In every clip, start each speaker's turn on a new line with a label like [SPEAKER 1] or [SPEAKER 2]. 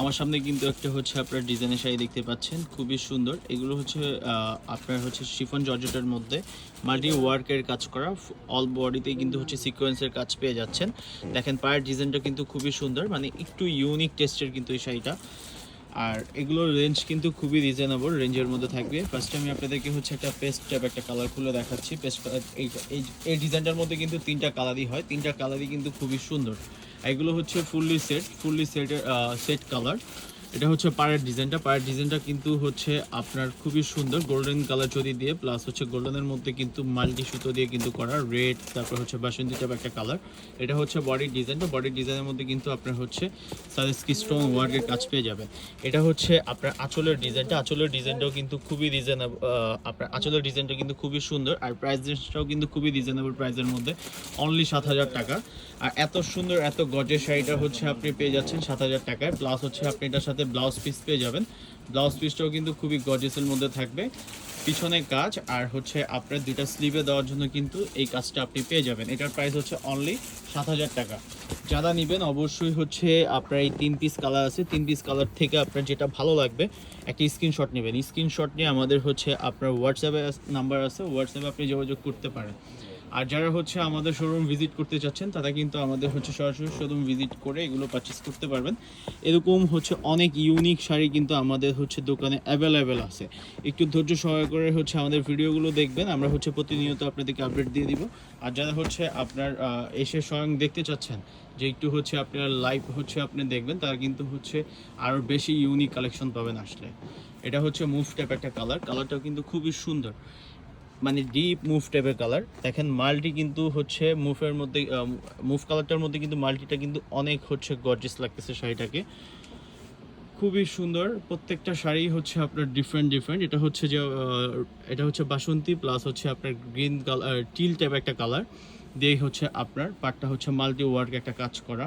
[SPEAKER 1] আমার সামনে কিন্তু একটা হচ্ছে আপনার ডিজাইনের শাড়ি দেখতে পাচ্ছেন, খুবই সুন্দর। এগুলো হচ্ছে আপনার হচ্ছে শিফন জর্জেটের মধ্যে মাল্টি ওয়ার্কের কাজ করা অল বডিতে কিন্তু হচ্ছে সিকোয়েন্সের কাজ পেয়ে যাচ্ছেন। দেখেন, পায়ের ডিজাইনটা কিন্তু খুবই সুন্দর মানে একটু ইউনিক টেস্টের কিন্তু এই শাড়িটা। আর এগুলোর রেঞ্জ কিন্তু খুবই রিজনেবল রেঞ্জের মধ্যে থাকবে। ফার্স্ট আমি আপনাদেরকে হচ্ছে একটা পেস্ট টাইপ একটা কালার খুলে দেখাচ্ছি। পেস্ট এই ডিজাইনটার মধ্যে কিন্তু তিনটা কালারই হয়। তিনটা কালারই কিন্তু খুবই সুন্দর। এগুলো হচ্ছে ফুললি সেট ফুললি সেটের সেট কালার এটা হচ্ছে পাড়ের ডিজাইনটা। পাড়ের ডিজাইনটা কিন্তু হচ্ছে আপনার খুবই সুন্দর। গোল্ডেন কালার যদি দিয়ে প্লাস হচ্ছে গোল্ডেনের মধ্যে কিন্তু মাল্টি সুতো দিয়ে কিন্তু করা। রেড তারপর হচ্ছে বাসন্তী টাইপ একটা কালার এটা হচ্ছে বডির ডিজাইনটা বডির ডিজাইনের মধ্যে কিন্তু আপনার হচ্ছে সাজেস্কি স্টোন ওয়ার্কের কাজ পেয়ে যাবেন। এটা হচ্ছে আপনার আঁচলের ডিজাইনটা আঁচলের ডিজাইনটাও কিন্তু খুবই রিজনেবল আপনার আঁচলের ডিজাইনটা কিন্তু খুবই সুন্দর। আর প্রাইস রেঞ্জটাও কিন্তু খুবই রিজনেবল প্রাইসের মধ্যে। অনলি সাত হাজার টাকা। আর এত সুন্দর, এত গজের শাড়িটা হচ্ছে আপনি পেয়ে যাচ্ছেন সাত হাজার টাকায়। প্লাস হচ্ছে আপনি এটার ব্লাউজ পিস পেয়ে যাবেন। ব্লাউজ পিসটাও কিন্তু খুবই গজেসের মধ্যে থাকবে। পিছনে কাজ, আর হচ্ছে আপনার দুইটা স্লিভে দেওয়ার জন্য কিন্তু এই কাজটা আপনি পেয়ে যাবেন। এটার প্রাইস হচ্ছে অনলি সাত হাজার টাকা। যারা নেবেন, অবশ্যই হচ্ছে আপনার এই তিন পিস কালার আছে। তিন পিস কালার থেকে আপনার যেটা ভালো লাগবে, একটা স্ক্রিনশট নেবেন। স্ক্রিনশট নিয়ে আমাদের হচ্ছে আপনার হোয়াটসঅ্যাপে নাম্বার আছে। হোয়াটসঅ্যাপে আপনি যোগাযোগ করতে পারেন। আর যারা হচ্ছে আমাদের শোরুম ভিজিট করতে চাচ্ছেন তারা কিন্তু আমাদের হচ্ছে সরাসরি শোরুম ভিজিট করে এগুলো পারচেস করতে পারবেন। এরকম হচ্ছে অনেক ইউনিক শাড়ি কিন্তু আমাদের হচ্ছে দোকানে অ্যাভেলেবেল আছে। একটু ধৈর্য সহায় করে হচ্ছে আমাদের ভিডিওগুলো দেখবেন, আমরা হচ্ছে প্রতিনিয়ত আপনাদেরকে আপডেট দিয়ে দিব। আর যারা হচ্ছে আপনার এসে স্বয়ং দেখতে চাচ্ছেন, যে একটু হচ্ছে আপনার লাইভ হচ্ছে আপনি দেখবেন, তারা কিন্তু হচ্ছে আরও বেশি ইউনিক কালেকশন পাবেন আসলে। এটা হচ্ছে মুভ টাইপ একটা কালার কালারটাও কিন্তু খুবই সুন্দর। মানে ডিপ মুভ টাইপের কালার দেখেন মাল্টি কিন্তু হচ্ছে মুভের মধ্যে মুভ কালারটার মধ্যে কিন্তু মাল্টিটা কিন্তু অনেক হচ্ছে গর্জেস লাগতেছে শাড়িটাকে। খুবই সুন্দর। প্রত্যেকটা শাড়ি হচ্ছে আপনার ডিফারেন্ট ডিফারেন্ট এটা হচ্ছে যে এটা হচ্ছে বাসন্তী প্লাস হচ্ছে আপনার গ্রিন কালার টিল টাইপ একটা কালার দিয়ে হচ্ছে আপনার পাটটা হচ্ছে মাল্টি ওয়ার্ক একটা কাজ করা।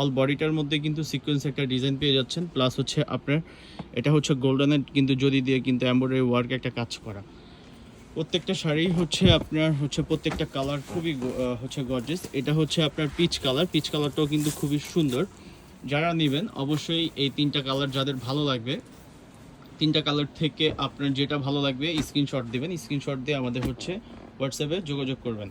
[SPEAKER 1] অল বডিটার মধ্যে কিন্তু সিকোয়েন্স একটা ডিজাইন পেয়ে যাচ্ছেন। প্লাস হচ্ছে আপনার, এটা হচ্ছে গোল্ডেনের কিন্তু যদি দিয়ে কিন্তু এমব্রয়ডারি ওয়ার্ক একটা কাজ করা। প্রত্যেকটা শাড়ি হচ্ছে আপনার হচ্ছে প্রত্যেকটা কালার খুবই হচ্ছে গর্জেস এটা হচ্ছে আপনার পিচ কালার পিচ কালারটাও কিন্তু খুবই সুন্দর। যারা নেবেন, অবশ্যই এই তিনটা কালার যাদের ভালো লাগবে, তিনটা কালার থেকে আপনার যেটা ভালো লাগবে স্ক্রিনশট দেবেন। স্ক্রিনশট দিয়ে আমাদের হচ্ছে হোয়াটসঅ্যাপে যোগাযোগ করবেন।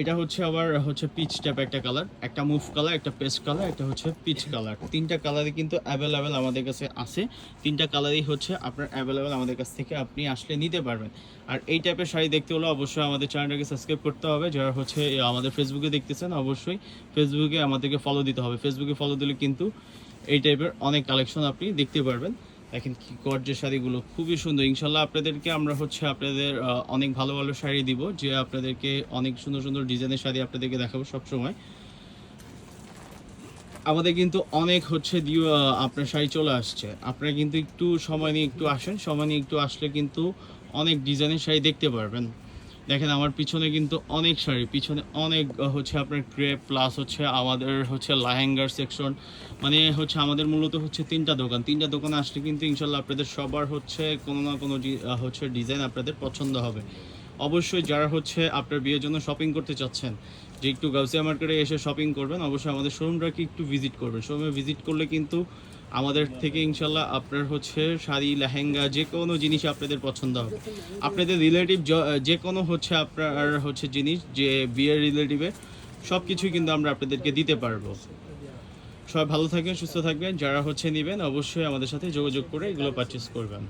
[SPEAKER 1] এটা হচ্ছে আবার, হচ্ছে পিচ টাইপ একটা কালার একটা মুভ কালার একটা পেস্ট কালার একটা হচ্ছে পিচ কালার তিনটা কালারই কিন্তু অ্যাভেলেবেল আমাদের কাছে আছে। তিনটা কালারই হচ্ছে আপনার অ্যাভেলেবেল আমাদের কাছ থেকে আপনি আসলে নিতে পারবেন। আর এই টাইপের শাড়ি দেখতে হলে অবশ্যই আমাদের চ্যানেলটাকে সাবস্ক্রাইব করতে হবে। যারা হচ্ছে আমাদের ফেসবুকে দেখতেছেন, অবশ্যই ফেসবুকে আমাদেরকে ফলো দিতে হবে। ফেসবুকে ফলো দিলে কিন্তু এই টাইপের অনেক কালেকশন আপনি দেখতে পারবেন। দেখেন কি গর্জের শাড়িগুলো, খুবই সুন্দর। ইনশাল্লাহ আপনাদেরকে আমরা হচ্ছে আপনাদের অনেক ভালো ভালো শাড়ি দিব, যে আপনাদেরকে অনেক সুন্দর সুন্দর ডিজাইনের শাড়ি আপনাদেরকে দেখাবো সবসময়। আমাদের কিন্তু অনেক হচ্ছে দিও আপনার শাড়ি চলে আসছে। আপনারা কিন্তু একটু সময় নিয়ে একটু আসেন, সময় নিয়ে একটু আসলে কিন্তু অনেক ডিজাইনের শাড়ি দেখতে পারবেন। দেখেন আমার পিছনে কিন্তু অনেক শাড়ি, পিছনে অনেক হচ্ছে আপনার ক্রেপ প্লাস হচ্ছে আমাদের হচ্ছে লাহেঙ্গার সেকশন মানে হচ্ছে আমাদের মূলত হচ্ছে তিনটা দোকান। তিনটা দোকানে আসলে কিন্তু ইনশাল্লাহ আপনাদের সবার হচ্ছে কোনো না কোনো হচ্ছে ডিজাইন আপনাদের পছন্দ হবে। অবশ্যই যারা হচ্ছে আপনার বিয়ের জন্য শপিং করতে চাচ্ছেন, যে একটু গাউসিয়া মার্কেটে এসে শপিং করবেন, অবশ্যই আমাদের শোরুমটাকে একটু ভিজিট করবেন। শোরুমে ভিজিট করলে কিন্তু আমাদের থেকে ইনশাল্লাহ আপনার হচ্ছে শাড়ি, লেহেঙ্গা, যে কোনো জিনিস আপনাদের পছন্দ হবে। আপনাদের রিলেটিভ যে কোনো হচ্ছে আপনার হচ্ছে জিনিস, যে বিয়ের রিলেটিভে সব কিছুই কিন্তু আমরা আপনাদেরকে দিতে পারব। সবাই ভালো থাকবেন, সুস্থ থাকবেন, যারা হচ্ছে নেবেন, অবশ্যই আমাদের সাথে যোগাযোগ করে এগুলো পারচেস করবেন।